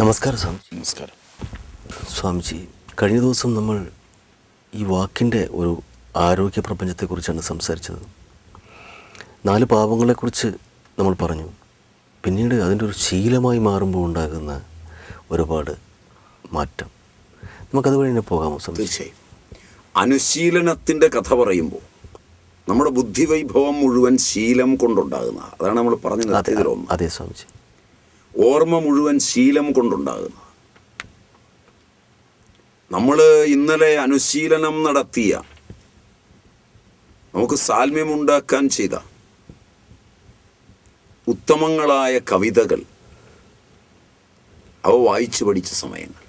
നമസ്കാരം സ്വാമിജി. നമസ്കാരം. സ്വാമിജി കഴിഞ്ഞ ദിവസം നമ്മൾ ഈ വാക്കിന്റെ ഒരു ആരോഗ്യ പ്രപഞ്ചത്തെക്കുറിച്ചാണ് സംസാരിച്ചത്. നാല് പാപങ്ങളെക്കുറിച്ച് നമ്മൾ പറഞ്ഞു. പിന്നീട് അതിന്റെ ഒരു ശീലമായി മാറുമ്പോൾ ഉണ്ടാകുന്ന ഒരുപാട് മാറ്റം. നമുക്കത് വഴി തന്നെ പോകാമോ തീർച്ചയായും. അനുശീലനത്തിന്റെ കഥ പറയുമ്പോൾ നമ്മുടെ ബുദ്ധിവൈഭവം മുഴുവൻ ശീലം കൊണ്ടുണ്ടാകുന്ന അതാണ് നമ്മൾ പറഞ്ഞത് അതെ സ്വാമിജി. ഓർമ്മ മുഴുവൻ ശീലം കൊണ്ടുണ്ടാകുന്നു. നമ്മൾ ഇന്നലെ അനുശീലനം നടത്തിയ നമുക്ക് സാൽമ്യമുണ്ടാക്കാൻ ചെയ്ത ഉത്തമങ്ങളായ കവിതകൾ അവ വായിച്ചു പഠിച്ച സമയങ്ങൾ.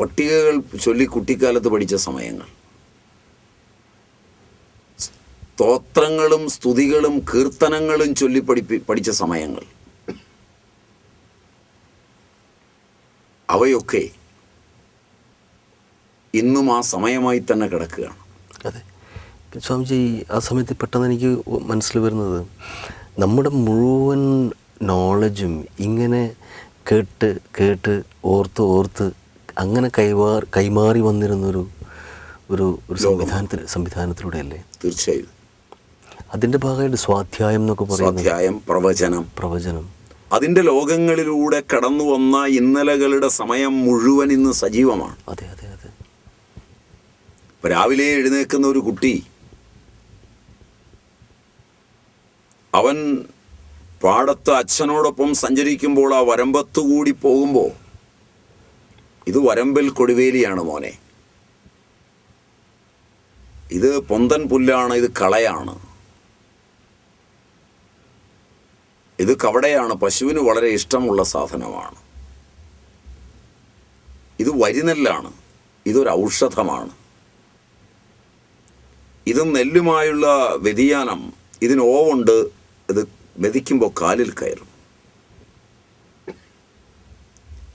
പട്ടികകൾ ചൊല്ലി കുട്ടിക്കാലത്ത് പഠിച്ച സമയങ്ങൾ. സ്തോത്രങ്ങളും സ്തുതികളും കീർത്തനങ്ങളും ചൊല്ലി പഠിപ്പി പഠിച്ച സമയങ്ങൾ. അവയൊക്കെ ഇന്നും ആ സമയമായി തന്നെ കിടക്കുകയാണ്. അതെ. സ്വാമിജി ആ സമയത്ത് പെട്ടെന്ന് എനിക്ക് മനസ്സിൽ വരുന്നത് നമ്മുടെ മുഴുവൻ നോളജും ഇങ്ങനെ കേട്ട് കേട്ട് ഓർത്ത് ഓർത്ത് അങ്ങനെ കൈമാറി കൈമാറി വന്നിരുന്നൊരു ഒരു ഒരു സംവിധാനത്തിൽ സംവിധാനത്തിലൂടെയല്ലേ? തീർച്ചയായും. അതിന്റെ ഭാഗമായിട്ട് സ്വാധ്യായം എന്നൊക്കെ പറയുന്നത് സ്വാധ്യായം പ്രവചനം. പ്രവചനം. അതിന്റെ ലോകങ്ങളിലൂടെ കടന്നു വന്ന ഇന്നലകളുടെ സമയം മുഴുവൻ ഇന്ന് സജീവമാണ്. അതെ അതെ അതെ. രാവിലെ എഴുന്നേൽക്കുന്ന ഒരു കുട്ടി അവൻ പാടത്ത് അച്ഛനോടൊപ്പം സഞ്ചരിക്കുമ്പോൾ ആ വരമ്പത്ത് കൂടി പോകുമ്പോൾ ഇത് വരമ്പിൽ കൊടുവേലിയാണ് മോനെ. ഇത് പൊന്തൻ പുല്ലാണ് ഇത് കളയാണ്. ഇത് കവടയാണ്. പശുവിന് വളരെ ഇഷ്ടമുള്ള സാധനമാണ്. ഇത് വരിനെല്ലാണ്. ഇതൊരു ഔഷധമാണ്. ഇത് നെല്ലുമായുള്ള വ്യതിയാനം ഇതിന് ഓവുണ്ട് ഇത് മെതിക്കുമ്പോൾ കാലിൽ കയറും.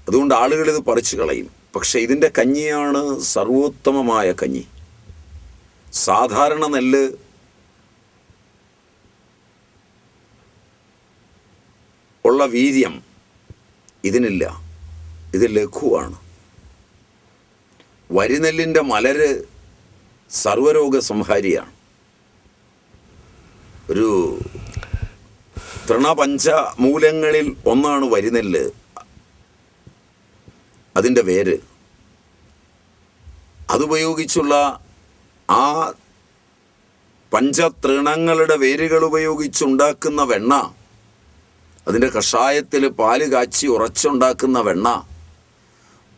അതുകൊണ്ട് ആളുകൾ ഇത് പറിച്ചു കളയും. പക്ഷേ ഇതിന്റെ കഞ്ഞിയാണ് സർവോത്തമമായ കഞ്ഞി. സാധാരണ നെല്ല് ഉള്ള വീര്യം ഇതിനില്ല. ഇത് ലഘുവാണ്. വരിനെല്ലിന്റെ മലര് സർവരോഗ സംഹാരിയാണ് ഒരു തൃണപഞ്ച മൂലങ്ങളിൽ ഒന്നാണ് വരിനെല്ല്. അതിന്റെ വേര്. അതുപയോഗിച്ചുള്ള ആ പഞ്ചതൃണങ്ങളുടെ വേരുകൾ ഉപയോഗിച്ചുണ്ടാക്കുന്ന വെണ്ണ അതിന്റെ കഷായത്തിൽ പാൽ കാച്ചി ഉറച്ചുണ്ടാക്കുന്ന വെണ്ണ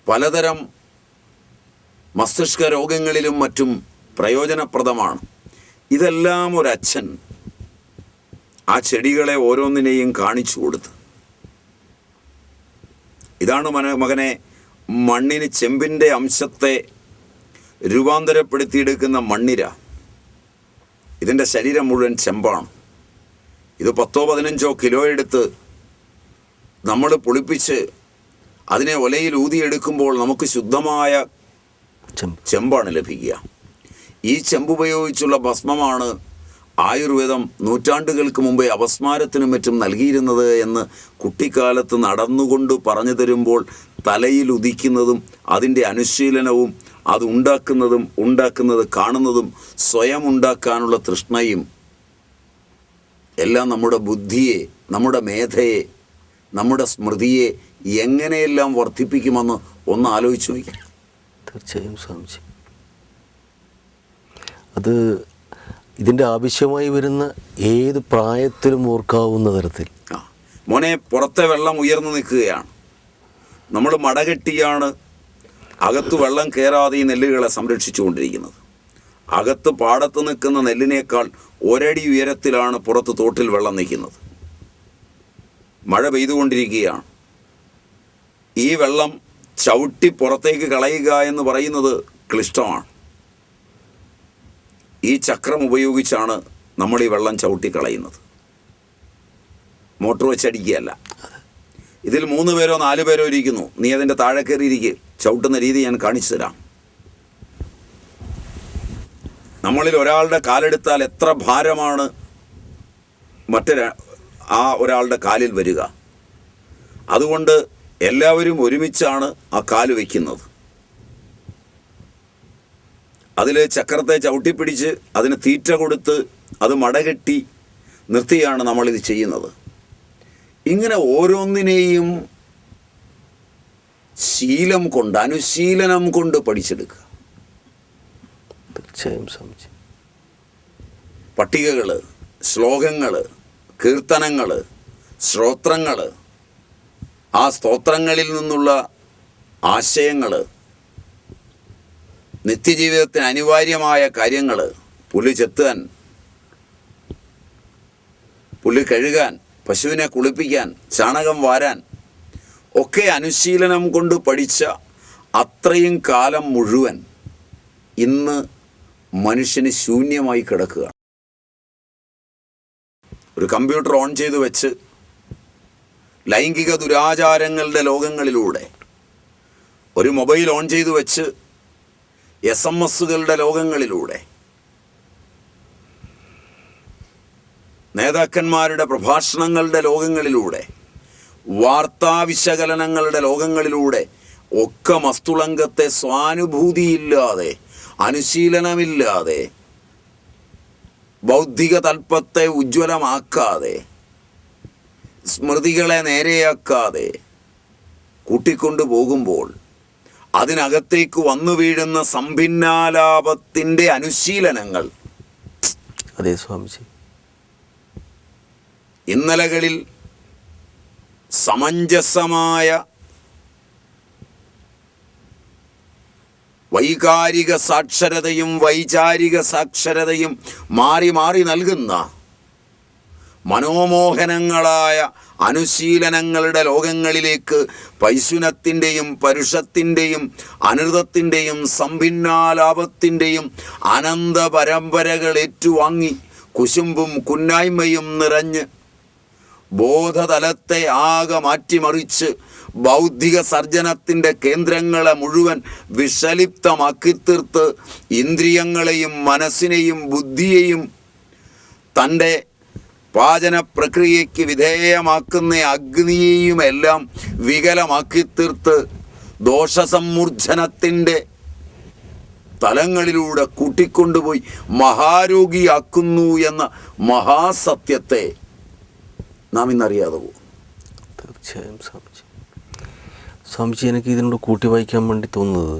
പലതരം മസ്തിഷ്ക രോഗങ്ങളിലും മറ്റും പ്രയോജനപ്രദമാണ്. ഇതെല്ലാം ഒരച്ഛൻ ആ ചെടികളെ ഓരോന്നിനെയും കാണിച്ചു കൊടുത്ത്. ഇതാണ് മന മകനെ മണ്ണിന് ചെമ്പിന്റെ അംശത്തെ രൂപാന്തരപ്പെടുത്തിയെടുക്കുന്ന മണ്ണിര. ഇതിന്റെ ശരീരം മുഴുവൻ ചെമ്പാണ്. ഇത് പത്തോ പതിനഞ്ചോ കിലോ എടുത്ത് നമ്മൾ പുളിപ്പിച്ച് അതിനെ ഒലയിൽ ഊതിയെടുക്കുമ്പോൾ നമുക്ക് ശുദ്ധമായ ചെമ്പ്. ചെമ്പാണ് ലഭിക്കുക. ഈ ചെമ്പ് ഉപയോഗിച്ചുള്ള ഭസ്മമാണ് ആയുർവേദം നൂറ്റാണ്ടുകൾക്ക് മുമ്പേ അപസ്മാരത്തിനും മറ്റും നൽകിയിരുന്നത് എന്ന് കുട്ടിക്കാലത്ത് നടന്നുകൊണ്ട് പറഞ്ഞു തരുമ്പോൾ തലയിൽ ഉദിക്കുന്നതും അതിന്റെ അനുശീലനവും അത് ഉണ്ടാക്കുന്നതും ഉണ്ടാക്കുന്നത് കാണുന്നതും സ്വയം ഉണ്ടാക്കാനുള്ള തൃഷ്ണയും എല്ലാം നമ്മുടെ ബുദ്ധിയെ നമ്മുടെ മേധയെ നമ്മുടെ സ്മൃതിയെ എങ്ങനെയെല്ലാം വർദ്ധിപ്പിക്കുമെന്ന് ഒന്ന് ആലോചിച്ച് നോക്കാം തീർച്ചയായും സ്വാമിജി. അത് ഇതിന്റെ ആവശ്യമായി വരുന്ന ഏത് പ്രായത്തിലും ഓർക്കാവുന്ന തരത്തിൽ. ആ മോനെ പുറത്തെ വെള്ളം ഉയർന്നു നിൽക്കുകയാണ്. നമ്മൾ മടകെട്ടിയാണ് അകത്ത് വെള്ളം കയറാതെ ഈ നെല്ലുകളെ സംരക്ഷിച്ചുകൊണ്ടിരിക്കുന്നത്. അകത്ത് പാടത്ത് നിൽക്കുന്ന നെല്ലിനേക്കാൾ ഒരടി ഉയരത്തിലാണ് പുറത്ത് തോട്ടിൽ വെള്ളം നിൽക്കുന്നത്. മഴ പെയ്തുകൊണ്ടിരിക്കുകയാണ്. ഈ വെള്ളം ചവിട്ടി പുറത്തേക്ക് കളയുക എന്ന് പറയുന്നത് ക്ലിഷ്ടമാണ്. ഈ ചക്രം ഉപയോഗിച്ചാണ് നമ്മൾ ഈ വെള്ളം ചവിട്ടി കളയുന്നത്. മോട്ടോർ വെച്ചടിക്കുകയല്ല. ഇതിൽ മൂന്ന് പേരോ നാല് പേരോ ഇരിക്കുന്നു. നീ അതിന്റെ താഴെ കയറിയിരിക്കുക ചവിട്ടുന്ന രീതി ഞാൻ കാണിച്ചു തരാം. നമ്മളിൽ ഒരാളുടെ കാലെടുത്താൽ എത്ര ഭാരമാണ് മറ്റൊരു ആ ഒരാളുടെ കാലിൽ വരിക. അതുകൊണ്ട് എല്ലാവരും ഒരുമിച്ചാണ് ആ കാൽ വയ്ക്കുന്നത്. അതിൽ ചക്രത്തെ ചവിട്ടിപ്പിടിച്ച് അതിന് തീറ്റ കൊടുത്ത് അത് മടകെട്ടി നിർത്തിയാണ് നമ്മളിത് ചെയ്യുന്നത്. ഇങ്ങനെ ഓരോന്നിനെയും ശീലം കൊണ്ട് അനുശീലനം കൊണ്ട് പഠിച്ചെടുക്കുക. തീർച്ചയായും സംശയം. പട്ടികകൾ ശ്ലോകങ്ങൾ കീർത്തനങ്ങൾ ശ്രോത്രങ്ങൾ ആ സ്തോത്രങ്ങളിൽ നിന്നുള്ള ആശയങ്ങൾ നിത്യജീവിതത്തിന് അനിവാര്യമായ കാര്യങ്ങൾ പുല്ല് ചെത്താൻ പുല്ല് കഴുകാൻ പശുവിനെ കുളിപ്പിക്കാൻ ചാണകം വാരാൻ ഒക്കെ അനുശീലനം കൊണ്ട് പഠിച്ച അത്രയും കാലം മുഴുവൻ ഇന്ന് മനുഷ്യന് ശൂന്യമായി കിടക്കുകയാണ്. ഒരു കമ്പ്യൂട്ടർ ഓൺ ചെയ്ത് വെച്ച് ലൈംഗിക ദുരാചാരങ്ങളുടെ ലോകങ്ങളിലൂടെ ഒരു മൊബൈൽ ഓൺ ചെയ്ത് വെച്ച് എസ് എം എസുകളുടെ ലോകങ്ങളിലൂടെ നേതാക്കന്മാരുടെ പ്രഭാഷണങ്ങളുടെ ലോകങ്ങളിലൂടെ വാർത്താ വിശകലനങ്ങളുടെ ലോകങ്ങളിലൂടെ ഒക്കെ മസ്തുളങ്കത്തെ സ്വാനുഭൂതിയില്ലാതെ അനുശീലനമില്ലാതെ ബൗദ്ധിക തൽപ്പത്തെ ഉജ്ജ്വലമാക്കാതെ സ്മൃതികളെ നേരെയാക്കാതെ കൂട്ടിക്കൊണ്ടു പോകുമ്പോൾ അതിനകത്തേക്ക് വന്നു വീഴുന്ന സമ്പിന്നാലാപത്തിന്റെ അനുശീലനങ്ങൾ. അതെ സ്വാമിജി. ഇന്നലകളിൽ സമഞ്ജസമായ വൈകാരിക സാക്ഷരതയും വൈചാരിക സാക്ഷരതയും മാറി മാറി നൽകുന്ന മനോമോഹനങ്ങളായ അനുശീലനങ്ങളുടെ ലോകങ്ങളിലേക്ക് പൈശുനത്തിന്റെയും പരുഷത്തിന്റെയും അനൃതത്തിന്റെയും സമ്പിന്നാലാപത്തിന്റെയും അനന്ത പരമ്പരകൾ ഏറ്റുവാങ്ങി കുശുമ്പും കുന്നായ്മയും നിറഞ്ഞ് ബോധതലത്തെ ആകെ മാറ്റിമറിച്ച് ബൗദ്ധിക സർജനത്തിന്റെ കേന്ദ്രങ്ങളെ മുഴുവൻ വിഷലിപ്തമാക്കി തീർത്ത് ഇന്ദ്രിയങ്ങളെയും മനസ്സിനെയും ബുദ്ധിയെയും തന്റെ പാചന പ്രക്രിയയ്ക്ക് വിധേയമാക്കുന്ന അഗ്നിയെയുമെല്ലാം വികലമാക്കി തീർത്ത് ദോഷസമ്മൂർജനത്തിന്റെ തലങ്ങളിലൂടെ കൂട്ടിക്കൊണ്ടുപോയി മഹാരോഗിയാക്കുന്നു എന്ന മഹാസത്യത്തെ നാം ഇന്നറിയാതെ പോകും. തീർച്ചയായും സ്വാമിജി സ്വാമിജി എനിക്ക് ഇതിനോട് കൂട്ടി വായിക്കാൻ വേണ്ടി തോന്നുന്നത്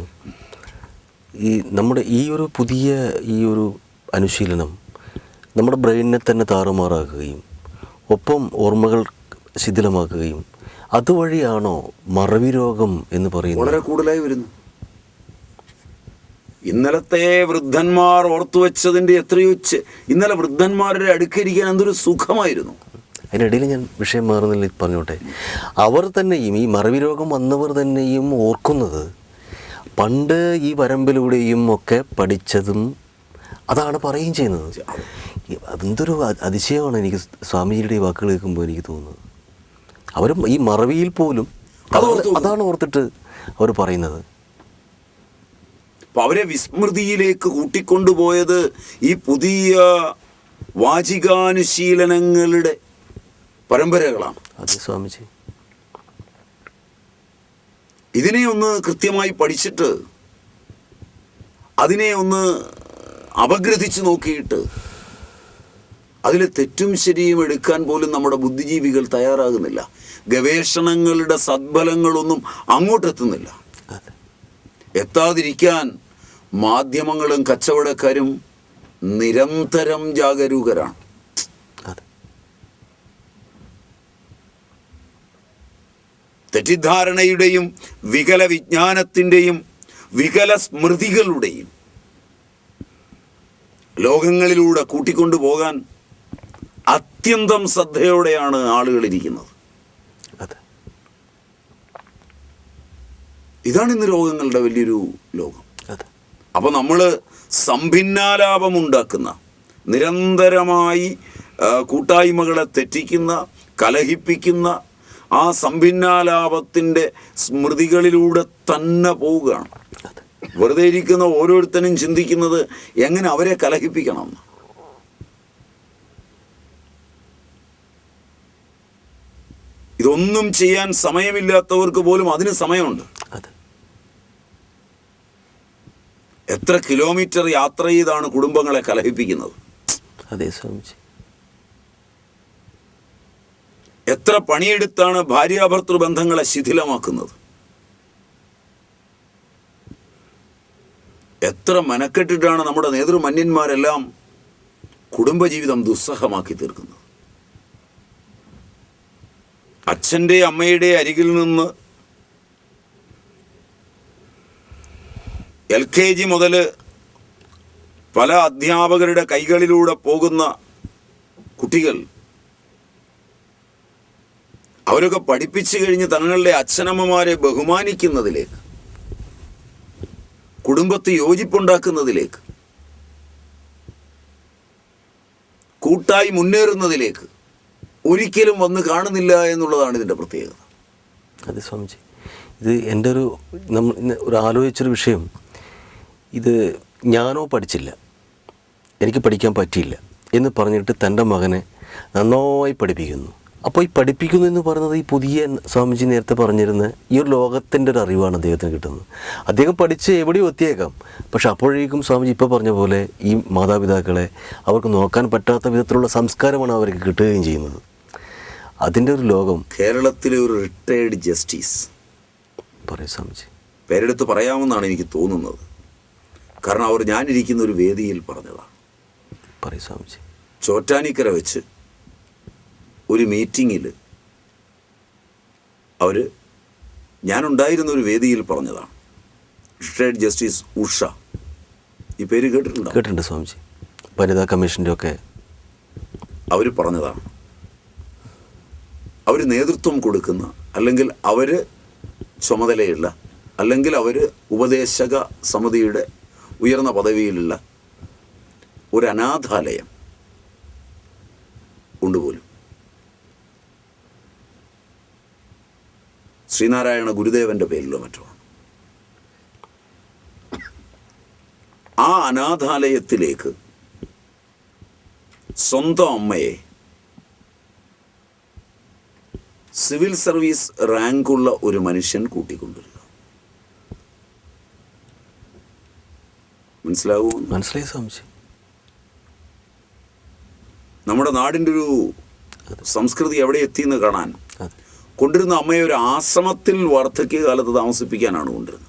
ഈ നമ്മുടെ ഈ ഒരു പുതിയ ഈ ഒരു അനുശീലനം നമ്മുടെ ബ്രെയിനിനെ തന്നെ താറുമാറാക്കുകയും ഒപ്പം ഓർമ്മകൾ ശിഥിലമാക്കുകയും അതുവഴിയാണോ മറവി രോഗം എന്ന് പറയുന്നത്? വളരെ കൂടുതലായി വരുന്നു. ഇന്നലത്തെ വൃദ്ധന്മാർ ഓർത്തു വെച്ചതിന്റെ എത്രയോ ഇന്നലെ വൃദ്ധന്മാരുടെ അടുക്കിരിക്കാൻ എന്തൊരു സുഖമായിരുന്നു. അതിനിടയിൽ ഞാൻ വിഷയം മാറുന്നില്ല പറഞ്ഞോട്ടെ. അവർ തന്നെയും ഈ മറവി രോഗം വന്നവർ തന്നെയും ഓർക്കുന്നത് പണ്ട് ഈ വരമ്പിലൂടെയും ഒക്കെ പഠിച്ചതും അതാണ് പറയുകയും ചെയ്യുന്നത്. എന്തൊരു അതെന്തൊരു അതിശയമാണ് എനിക്ക് സ്വാമിജിയുടെ ഈ വാക്കുകൾ കേൾക്കുമ്പോൾ എനിക്ക് തോന്നുന്നത്. അവരും ഈ മറവിയിൽ പോലും അതാണ് ഓർത്തിട്ട് അവർ പറയുന്നത്. അവരെ വിസ്മൃതിയിലേക്ക് കൂട്ടിക്കൊണ്ടുപോയത് ഈ പുതിയ വാചികാനുശീലനങ്ങളുടെ പരമ്പരകളാണ്. അതെ സ്വാമിജി. ഇതിനെ ഒന്ന് കൃത്യമായി പഠിച്ചിട്ട് അതിനെ ഒന്ന് അപഗ്രഥിച്ച് നോക്കിയിട്ട് അതിലെ തെറ്റും ശരിയും എടുക്കാൻ പോലും നമ്മുടെ ബുദ്ധിജീവികൾ തയ്യാറാകുന്നില്ല. ഗവേഷണങ്ങളുടെ സദ്ഫലങ്ങളൊന്നും അങ്ങോട്ടെത്തുന്നില്ല. എത്താതിരിക്കാൻ മാധ്യമങ്ങളും കച്ചവടക്കാരും നിരന്തരം ജാഗരൂകരാണ്. തെറ്റിദ്ധാരണയുടെയും വികല വിജ്ഞാനത്തിന്റെയും വികല സ്മൃതികളുടെയും ലോകങ്ങളിലൂടെ കൂട്ടിക്കൊണ്ടു പോകാൻ അത്യന്തം ശ്രദ്ധയോടെയാണ് ആളുകൾ ഇരിക്കുന്നത്. ഇതാണ് ഇന്ന് രോഗങ്ങളുടെ വലിയൊരു ലോകം. അപ്പോൾ നമ്മൾ സംഭിന്നാലാപമുണ്ടാക്കുന്ന നിരന്തരമായി ആ, കൂട്ടായ്മകളെ തെറ്റിക്കുന്ന കലഹിപ്പിക്കുന്ന ആ സംഭിന്നാലാപത്തിന്റെ സ്മൃതികളിലൂടെ തന്നെ പോവുകയാണ്. വെറുതെ ഇരിക്കുന്ന ഓരോരുത്തരും ചിന്തിക്കുന്നത് എങ്ങനെ അവരെ കലഹിപ്പിക്കണം? ഇതൊന്നും ചെയ്യാൻ സമയമില്ലാത്തവർക്ക് പോലും അതിന് സമയമുണ്ട്. എത്ര കിലോമീറ്റർ യാത്ര ചെയ്താണ് കുടുംബങ്ങളെ കലഹിപ്പിക്കുന്നത്? അതെ സ്വാമിജി. എത്ര പണിയെടുത്താണ് ഭാര്യാഭർത്തൃ ബന്ധങ്ങളെ ശിഥിലമാക്കുന്നത്? എത്ര മനക്കെട്ടിട്ടാണ് നമ്മുടെ നേതൃമന്യന്മാരെല്ലാം കുടുംബജീവിതം ദുസ്സഹമാക്കി തീർക്കുന്നത്? അച്ഛന്റെ അമ്മയുടെ അരികിൽ നിന്ന് എൽ കെ ജി മുതൽ പല അധ്യാപകരുടെ കൈകളിലൂടെ പോകുന്ന കുട്ടികൾ അവരൊക്കെ പഠിപ്പിച്ചു കഴിഞ്ഞ് തങ്ങളുടെ അച്ഛനമ്മമാരെ ബഹുമാനിക്കുന്നതിലേക്ക് കുടുംബത്തെ യോജിപ്പുണ്ടാക്കുന്നതിലേക്ക് കൂട്ടായി മുന്നേറുന്നതിലേക്ക് ഒരിക്കലും വന്ന് കാണുന്നില്ല എന്നുള്ളതാണ് ഇതിന്റെ പ്രത്യേകത. അതെ സ്വാമിജി. ഇത് എന്റെ ഒരു നമ്മൾ ഒരു ആലോചിച്ചൊരു വിഷയം. ഇത് ഞാനോ പഠിച്ചില്ല. എനിക്ക് പഠിക്കാൻ പറ്റിയില്ല എന്ന് പറഞ്ഞിട്ട് തന്റെ മകനെ നന്നായി പഠിപ്പിക്കുന്നു. അപ്പോൾ ഈ പഠിപ്പിക്കുന്നു എന്ന് പറയുന്നത് ഈ പുതിയ സ്വാമിജി നേരത്തെ പറഞ്ഞിരുന്ന ഈ ഒരു ലോകത്തിന്റെ ഒരു അറിവാണ് അദ്ദേഹത്തിന് കിട്ടുന്നത്. അദ്ദേഹം പഠിച്ച് എവിടെയും എത്തിയേക്കാം. പക്ഷെ അപ്പോഴേക്കും സ്വാമിജി ഇപ്പോൾ പറഞ്ഞ പോലെ ഈ മാതാപിതാക്കളെ അവർക്ക് നോക്കാൻ പറ്റാത്ത വിധത്തിലുള്ള സംസ്കാരമാണ് അവർക്ക് കിട്ടുകയും ചെയ്യുന്നത്. അതിന്റെ ഒരു ലോകം കേരളത്തിലെ ഒരു റിട്ടയേർഡ് ജസ്റ്റിസ് പറയും സ്വാമിജി. പേരെടുത്ത് പറയാമെന്നാണ് എനിക്ക് തോന്നുന്നത്. കാരണം അവർ ഞാനിരിക്കുന്ന ഒരു വേദിയിൽ പറഞ്ഞതാണ്. പറയും സ്വാമിജി. ചോറ്റാനിക്കര വെച്ച് ഒരു മീറ്റിങ്ങിൽ അവർ ഞാനുണ്ടായിരുന്ന ഒരു വേദിയിൽ പറഞ്ഞതാണ്. Retired justice Usha. ഈ പേര് കേട്ടിട്ടുണ്ടോ? കേട്ടിട്ടുണ്ട് സ്വാമിജി. വനിതാ കമ്മീഷന്റെ ഒക്കെ അവർ പറഞ്ഞതാണ്. അവർ നേതൃത്വം കൊടുക്കുന്ന അല്ലെങ്കിൽ അവർ ചുമതലയുള്ള അല്ലെങ്കിൽ അവർ ഉപദേശക സമിതിയുടെ ഉയർന്ന പദവിയിലുള്ള ഒരു അനാഥാലയം ശ്രീനാരായണ ഗുരുദേവന്റെ പേരിലോ മറ്റോ. ആ അനാഥാലയത്തിലേക്ക് സ്വന്തം അമ്മയെ സിവിൽ സർവീസ് റാങ്കുള്ള ഒരു മനുഷ്യൻ കൂട്ടിക്കൊണ്ടുവരിക. മനസ്സിലാവൂ? മനസ്സിലായി സംശയം നമ്മുടെ നാടിന്റെ ഒരു സംസ്കൃതി എവിടെ എത്തിയെന്ന് കാണാൻ കൊണ്ടിരുന്ന അമ്മയെ ഒരു ആശ്രമത്തിൽ വാർദ്ധക്യകാലത്ത് താമസിപ്പിക്കാനാണ് കൊണ്ടിരുന്നത്.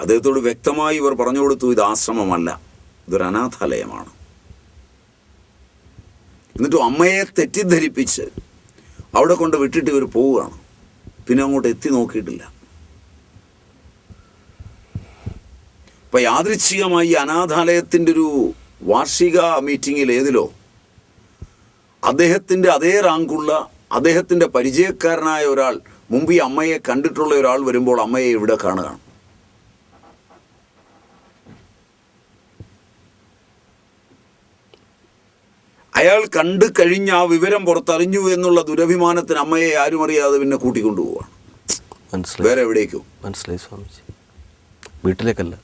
അദ്ദേഹത്തോട് വ്യക്തമായി ഇവർ പറഞ്ഞു കൊടുത്തു ഇത് ആശ്രമമല്ല ഇതൊരു അനാഥാലയമാണ്. എന്നിട്ടും അമ്മയെ തെറ്റിദ്ധരിപ്പിച്ച് അവിടെ കൊണ്ട് വിട്ടിട്ട് ഇവർ പോവുകയാണ്. പിന്നെ അങ്ങോട്ട് എത്തി നോക്കിയിട്ടില്ല. അപ്പം യാദൃച്ഛികമായി അനാഥാലയത്തിന്റെ ഒരു വാർഷിക മീറ്റിങ്ങിൽ ഏതിലോ അദ്ദേഹത്തിന്റെ അതേ റാങ്കുള്ള അദ്ദേഹത്തിന്റെ പരിചയക്കാരനായ ഒരാൾ മുമ്പ് ഈ അമ്മയെ കണ്ടിട്ടുള്ള ഒരാൾ വരുമ്പോൾ അമ്മയെ ഇവിടെ കാണുകയാണ്. അയാൾ കണ്ടു കഴിഞ്ഞ ആ വിവരം പുറത്തറിഞ്ഞു എന്നുള്ള ദുരഭിമാനത്തിന് അമ്മയെ ആരും അറിയാതെ പിന്നെ കൂട്ടിക്കൊണ്ടുപോവാണ്. മനസ്സിലായി. വേറെ എവിടേക്കും? മനസ്സിലായി സ്വാമിജി. വീട്ടിലേക്കല്ല.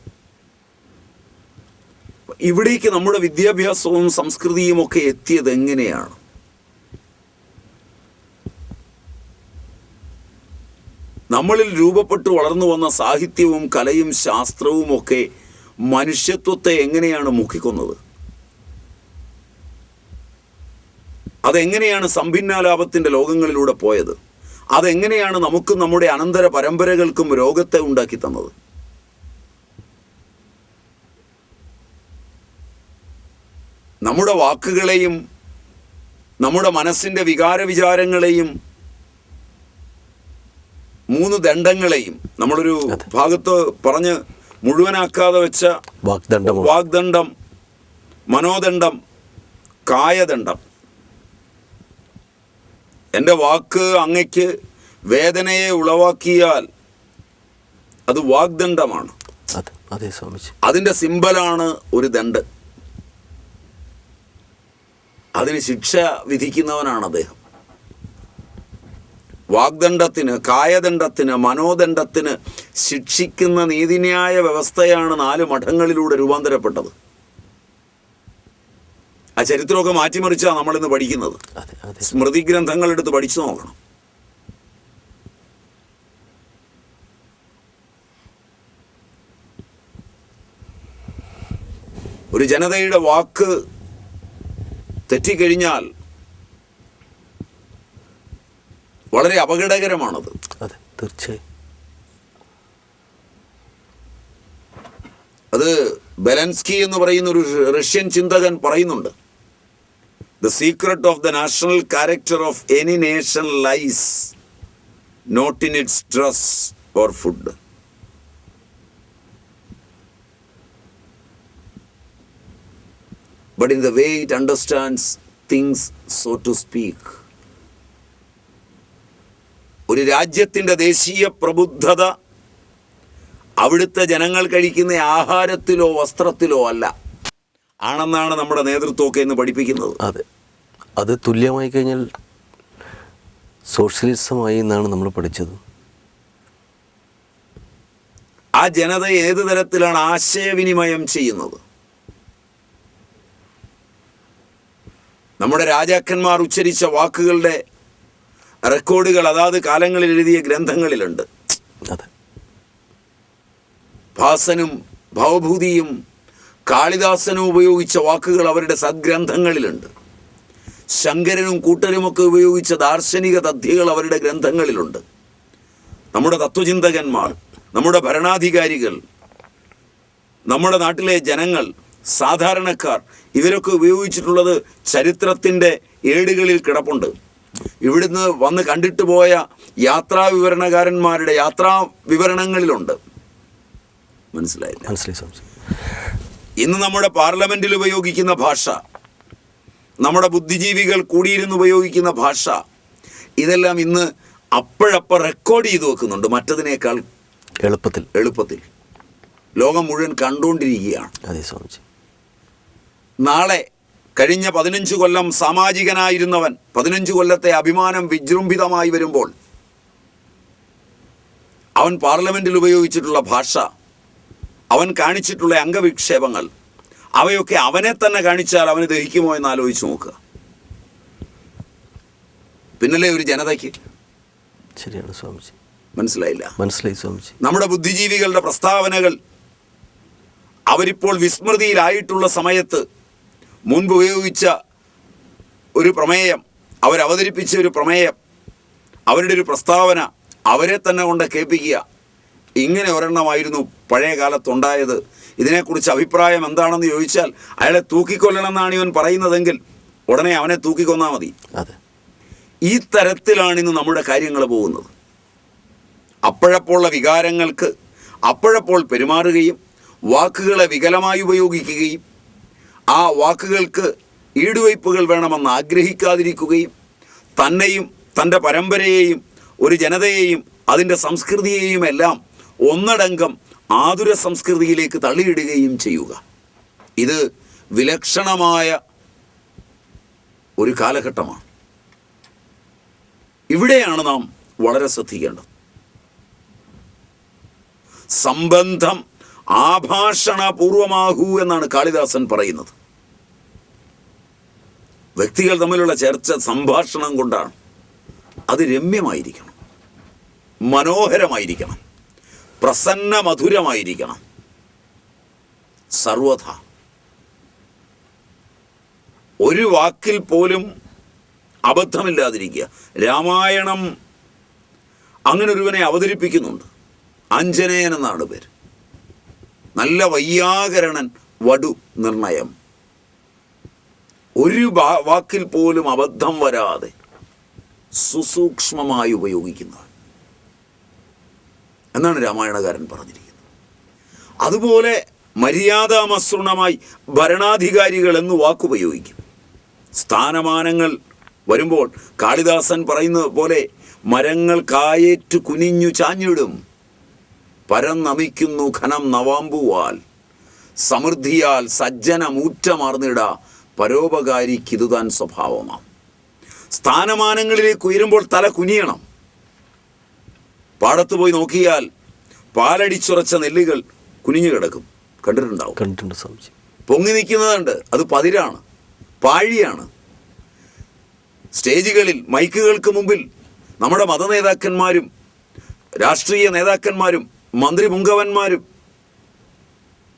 ഇവിടേക്ക് നമ്മുടെ വിദ്യാഭ്യാസവും സംസ്കൃതിയും ഒക്കെ എത്തിയത് എങ്ങനെയാണ് നമ്മളിൽ രൂപപ്പെട്ടു വളർന്നു വന്ന സാഹിത്യവും കലയും ശാസ്ത്രവും ഒക്കെ മനുഷ്യത്വത്തെ എങ്ങനെയാണ് മുക്കിക്കൊന്നത്? അതെങ്ങനെയാണ് സമ്പിന്നാലാപത്തിന്റെ ലോകങ്ങളിലൂടെ പോയത്? അതെങ്ങനെയാണ് നമുക്ക് നമ്മുടെ അനന്തര പരമ്പരകൾക്കും രോഗത്തെ ഉണ്ടാക്കി തന്നത്? നമ്മുടെ വാക്കുകളെയും നമ്മുടെ മനസ്സിന്റെ വികാര വിചാരങ്ങളെയും മൂന്ന് ദണ്ഡങ്ങളെയും നമ്മളൊരു ഭാഗത്ത് പറഞ്ഞ് മുഴുവനാക്കാതെ വെച്ച വാഗ്ദണ്ഡം. വാഗ്ദണ്ഡം മനോദണ്ഡം കായദണ്ഡം. എന്റെ വാക്ക് അങ്ങയ്ക്ക് വേദനയെ ഉളവാക്കിയാൽ അത് വാഗ്ദണ്ഡമാണ്. അതിന്റെ സിമ്പലാണ് ഒരു ദണ്ഡ്. അതിന് ശിക്ഷ വിധിക്കുന്നവനാണ് അദ്ദേഹം. വാഗ്ദണ്ഡത്തിന് കായദണ്ഡത്തിന് മനോദണ്ഡത്തിന് ശിക്ഷിക്കുന്ന നീതിന്യായ വ്യവസ്ഥയാണ് നാല് മഠങ്ങളിലൂടെ രൂപാന്തരപ്പെട്ടത്. ആ ചരിത്രമൊക്കെ മാറ്റിമറിച്ചാണ് നമ്മളിന്ന് പഠിക്കുന്നത്. സ്മൃതി ഗ്രന്ഥങ്ങൾ എടുത്ത് പഠിച്ചു നോക്കണം. ഒരു ജനതയുടെ വാക്ക് തെറ്റിക്കഴിഞ്ഞാൽ വളരെ അപകടകരമാണത്. അതെ തീർച്ചയായും. അത് ബെലൻസ്കി എന്ന് പറയുന്ന ഒരു റഷ്യൻ ചിന്തകൻ പറയുന്നുണ്ട്. The secret of the national character of any nation lies not in its dress or food but in the way it understands things so to speak ഒരു രാജ്യത്തിന്റെ ദേശീയ പ്രബുദ്ധത അവിടുത്തെ ജനങ്ങൾ കഴിക്കുന്ന ആഹാരത്തിലോ വസ്ത്രത്തിലോ അല്ല. ആണെന്നാണ് നമ്മുടെ നേതൃത്വമൊക്കെ ഇന്ന് പഠിപ്പിക്കുന്നത്. അതെ. അത് തുല്യമായി കഴിഞ്ഞാൽ സോഷ്യലിസമായി എന്നാണ് നമ്മൾ പഠിച്ചത്. ആ ജനത ഏത് തരത്തിലാണ് ആശയവിനിമയം ചെയ്യുന്നത്? നമ്മുടെ രാജാക്കന്മാർ ഉച്ചരിച്ച വാക്കുകളുടെ റെക്കോർഡുകൾ അതാത് കാലങ്ങളിൽ എഴുതിയ ഗ്രന്ഥങ്ങളിലുണ്ട്. ഭാസനും ഭവഭൂതിയും കാളിദാസനും ഉപയോഗിച്ച വാക്കുകൾ അവരുടെ സദ്ഗ്രന്ഥങ്ങളിലുണ്ട്. ശങ്കരനും കൂട്ടരുമൊക്കെ ഉപയോഗിച്ച ദാർശനിക തഥ്യകൾ അവരുടെ ഗ്രന്ഥങ്ങളിലുണ്ട്. നമ്മുടെ തത്വചിന്തകന്മാർ നമ്മുടെ ഭരണാധികാരികൾ നമ്മുടെ നാട്ടിലെ ജനങ്ങൾ സാധാരണക്കാർ ഇവരൊക്കെ ഉപയോഗിച്ചിട്ടുള്ളത് ചരിത്രത്തിന്റെ ഏടുകളിൽ കിടപ്പുണ്ട്. ഇവിടുന്ന് വന്ന് കണ്ടിട്ട് പോയ യാത്രാ വിവരണകാരന്മാരുടെ യാത്രാ വിവരണങ്ങളിലുണ്ട്. മനസ്സിലായില്ല? മനസ്സിലായി സ്വാമിജി ഇന്ന് നമ്മുടെ പാർലമെന്റിൽ ഉപയോഗിക്കുന്ന ഭാഷ നമ്മുടെ ബുദ്ധിജീവികൾ കൂടിയിരുന്ന് ഉപയോഗിക്കുന്ന ഭാഷ ഇതെല്ലാം ഇന്ന് അപ്പോഴപ്പ റെക്കോർഡ് ചെയ്തു വെക്കുന്നുണ്ട്. മറ്റതിനേക്കാൾ എളുപ്പത്തിൽ. എളുപ്പത്തിൽ. ലോകം മുഴുവൻ കണ്ടുകൊണ്ടിരിക്കുകയാണ്. അതെ സ്വാമിജി. നാളെ കഴിഞ്ഞ പതിനഞ്ച് കൊല്ലം സാമാജികനായിരുന്നവൻ പതിനഞ്ച് കൊല്ലത്തെ അഭിമാനം വിജൃംഭിതമായി വരുമ്പോൾ അവൻ പാർലമെന്റിൽ ഉപയോഗിച്ചിട്ടുള്ള ഭാഷ അവൻ കാണിച്ചിട്ടുള്ള അംഗവിക്ഷേപങ്ങൾ അവയൊക്കെ അവനെ തന്നെ കാണിച്ചാൽ അവന് ദഹിക്കുമോ എന്ന് ആലോചിച്ച് നോക്കുക. പിന്നല്ലേ ഒരു ജനതയ്ക്ക്? ശരിയാണ് സ്വാമിജി. മനസ്സിലായില്ല. മനസ്സിലായി സ്വാമിജി. നമ്മുടെ ബുദ്ധിജീവികളുടെ പ്രസ്താവനകൾ അവരിപ്പോൾ വിസ്മൃതിയിലായിട്ടുള്ള സമയത്ത് മുൻപ് ഉപയോഗിച്ച ഒരു പ്രമേയം അവരവതരിപ്പിച്ച ഒരു പ്രമേയം അവരുടെ ഒരു പ്രസ്താവന അവരെ തന്നെ കൊണ്ട് കേൾപ്പിക്കുക. ഇങ്ങനെ ഒരെണ്ണമായിരുന്നു പഴയ കാലത്തുണ്ടായത്. ഇതിനെക്കുറിച്ച് അഭിപ്രായം എന്താണെന്ന് ചോദിച്ചാൽ അയാളെ തൂക്കിക്കൊല്ലണമെന്നാണ് ഇവൻ പറയുന്നതെങ്കിൽ ഉടനെ അവനെ തൂക്കിക്കൊന്നാൽ മതി. ഈ തരത്തിലാണ് ഇന്ന് നമ്മുടെ കാര്യങ്ങൾ പോകുന്നത്. അപ്പോഴപ്പോഴുള്ള വികാരങ്ങൾക്ക് അപ്പോഴപ്പോൾ പെരുമാറുകയും വാക്കുകളെ വികലമായി ഉപയോഗിക്കുകയും ആ വാക്കുകൾക്ക് ഈടുവയ്പ്പുകൾ വേണമെന്ന് ആഗ്രഹിക്കാതിരിക്കുകയും തന്നെയും തന്റെ പരമ്പരയെയും ഒരു ജനതയെയും അതിന്റെ സംസ്കൃതിയെയും എല്ലാം ഒന്നടങ്കം ആതുര സംസ്കൃതിയിലേക്ക് തള്ളിയിടുകയും ചെയ്യുക. ഇത് വിലക്ഷണമായ ഒരു കാലഘട്ടമാണ്. ഇവിടെയാണ് നാം വളരെ ശ്രദ്ധിക്കേണ്ടത്. സംബന്ധം ആഭാഷണപൂർവമാകൂ എന്നാണ് കാളിദാസൻ പറയുന്നത്. വ്യക്തികൾ തമ്മിലുള്ള ചർച്ച സംഭാഷണം കൊണ്ടാണ്. അത് രമ്യമായിരിക്കണം. മനോഹരമായിരിക്കണം. പ്രസന്ന മധുരമായിരിക്കണം സർവഥ. ഒരു വാക്കിൽ പോലും അബദ്ധമില്ലാതിരിക്കുക. രാമായണം അങ്ങനെ ഒരുവനെ അവതരിപ്പിക്കുന്നുണ്ട്. അഞ്ജനേയൻ എന്നാണ് പേര്. നല്ല വയ്യാകരണൻ വടു നിർണയം. ഒരു വാക്കിൽ പോലും അബദ്ധം വരാതെ സുസൂക്ഷ്മമായി ഉപയോഗിക്കുന്നത് എന്നാണ് രാമായണകാരൻ പറഞ്ഞിരിക്കുന്നത്. അതുപോലെ മര്യാദാമസൃണമായി ഭരണാധികാരികൾ എന്ന് വാക്കുപയോഗിക്കും. സ്ഥാനമാനങ്ങൾ വരുമ്പോൾ കാളിദാസൻ പറയുന്നത് പോലെ മരങ്ങൾ കായേറ്റു കുനിഞ്ഞു ചാഞ്ഞിടും. പരന്നമിക്കുന്നു ഘനം നവാമ്പുവാൽ. സമൃദ്ധിയാൽ സജ്ജന സജ്ജനമൂറ്റമാർന്നിട പരോപകാരിക്കിതുതാൻ സ്വഭാവമാം. സ്ഥാനമാനങ്ങളിലേക്ക് ഉയരുമ്പോൾ തല കുനിയണം. പാടത്ത് പോയി നോക്കിയാൽ പാലടിച്ചുറച്ച നെല്ലുകൾ കുനിഞ്ഞു കിടക്കും. കണ്ടിട്ടുണ്ടാവും. കണ്ടിട്ടുണ്ട് പൊങ്ങി നിൽക്കുന്നതുണ്ട്. അത് പതിരാണ്. പാഴിയാണ്. സ്റ്റേജുകളിൽ മൈക്കുകൾക്ക് മുമ്പിൽ നമ്മുടെ മതനേതാക്കന്മാരും രാഷ്ട്രീയ നേതാക്കന്മാരും മന്ത്രി മുങ്കവന്മാരും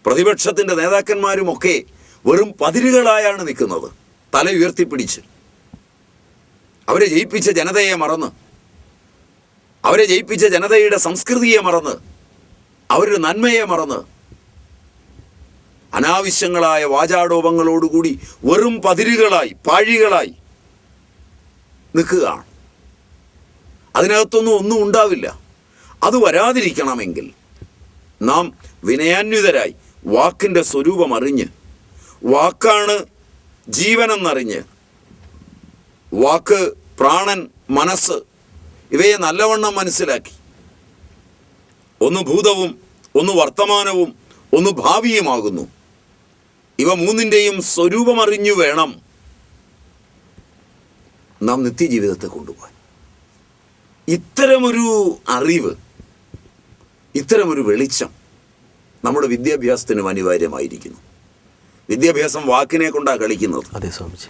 പ്രതിപക്ഷത്തിന്റെ നേതാക്കന്മാരുമൊക്കെ വെറും പതിരുകളായാണ് നിൽക്കുന്നത്. തല ഉയർത്തിപ്പിടിച്ച്. അവരെ ജയിപ്പിച്ച ജനതയെ മറന്ന്. അവരെ ജയിപ്പിച്ച ജനതയുടെ സംസ്കൃതിയെ മറന്ന്. അവരുടെ നന്മയെ മറന്ന്. അനാവശ്യങ്ങളായ വാചാടോപങ്ങളോടുകൂടി വെറും പതിരുകളായി പാഴികളായി നിൽക്കുകയാണ്. അതിനകത്തൊന്നും ഒന്നും ഉണ്ടാവില്ല. അത് വരാതിരിക്കണമെങ്കിൽ നാം വിനയാന്വിതരായി വാക്കിന്റെ സ്വരൂപം അറിഞ്ഞ് വാക്കാണ് ജീവനെന്നറിഞ്ഞ് വാക്ക് പ്രാണൻ മനസ്സ് ഇവയെ നല്ലവണ്ണം മനസ്സിലാക്കി. ഒന്ന് ഭൂതവും ഒന്ന് വർത്തമാനവും ഒന്ന് ഭാവിയുമാകുന്നു. ഇവ മൂന്നിന്റെയും സ്വരൂപമറിഞ്ഞു വേണം നാം നിത്യജീവിതത്തെ കൊണ്ടുപോകാൻ. ഇത്തരമൊരു അറിവ് ഇത്തരമൊരു വെളിച്ചം നമ്മുടെ വിദ്യാഭ്യാസത്തിനും അനിവാര്യമായിരിക്കുന്നു. വിദ്യാഭ്യാസം വാക്കിനെ കൊണ്ടാണ് കളിക്കുന്നത്. അതെ സ്വാമിജി.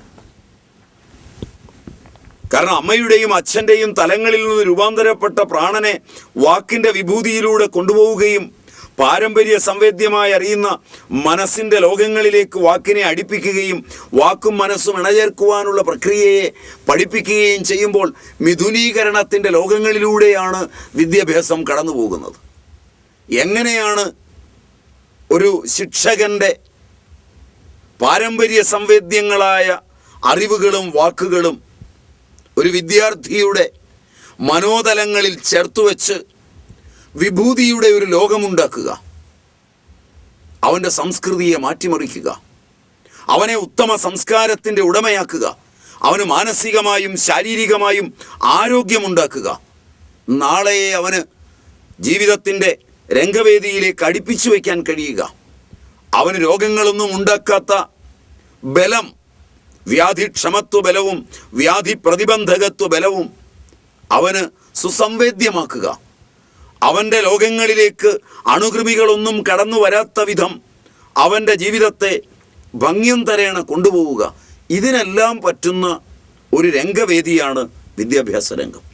കാരണം അമ്മയുടെയും അച്ഛന്റെയും തലങ്ങളിൽ നിന്ന് രൂപാന്തരപ്പെട്ട പ്രാണനെ വാക്കിന്റെ വിഭൂതിയിലൂടെ കൊണ്ടുപോവുകയും പാരമ്പര്യ സംവേദ്യമായി അറിയുന്ന മനസ്സിന്റെ ലോകങ്ങളിലേക്ക് വാക്കിനെ അടിപ്പിക്കുകയും വാക്കും മനസ്സും ഇണചേർക്കുവാനുള്ള പ്രക്രിയയെ പഠിപ്പിക്കുകയും ചെയ്യുമ്പോൾ മിഥുനീകരണത്തിന്റെ ലോകങ്ങളിലൂടെയാണ് വിദ്യാഭ്യാസം കടന്നു പോകുന്നത് എങ്ങനെയാണ് ഒരു ശിക്ഷകന്റെ പാരമ്പര്യ സംവേദ്യങ്ങളായ അറിവുകളും വാക്കുകളും ഒരു വിദ്യാർത്ഥിയുടെ മനോതലങ്ങളിൽ ചേർത്തുവെച്ച് വിഭൂതിയുടെ ഒരു ലോകമുണ്ടാക്കുക. അവന്റെ സംസ്കൃതിയെ മാറ്റിമറിക്കുക. അവനെ ഉത്തമ സംസ്കാരത്തിന്റെ ഉടമയാക്കുക. അവന് മാനസികമായും ശാരീരികമായും ആരോഗ്യമുണ്ടാക്കുക. നാളെയെ അവന് ജീവിതത്തിന്റെ രംഗവേദിയിലേക്ക് അടുപ്പിച്ചു വയ്ക്കാൻ കഴിയുക. അവന് രോഗങ്ങളൊന്നും ഉണ്ടാക്കാത്ത ബലം വ്യാധി വ്യാധിക്ഷമത്വ ബലവും വ്യാധി പ്രതിബന്ധകത്വ ബലവും അവന് സുസംവേദ്യമാക്കുക. അവന്റെ ലോകങ്ങളിലേക്ക് അണുകൃമികളൊന്നും കടന്നു വരാത്ത വിധം അവന്റെ ജീവിതത്തെ ഭംഗ്യം തരേണ കൊണ്ടുപോവുക. ഇതിനെല്ലാം പറ്റുന്ന ഒരു രംഗവേദിയാണ് വിദ്യാഭ്യാസ രംഗം.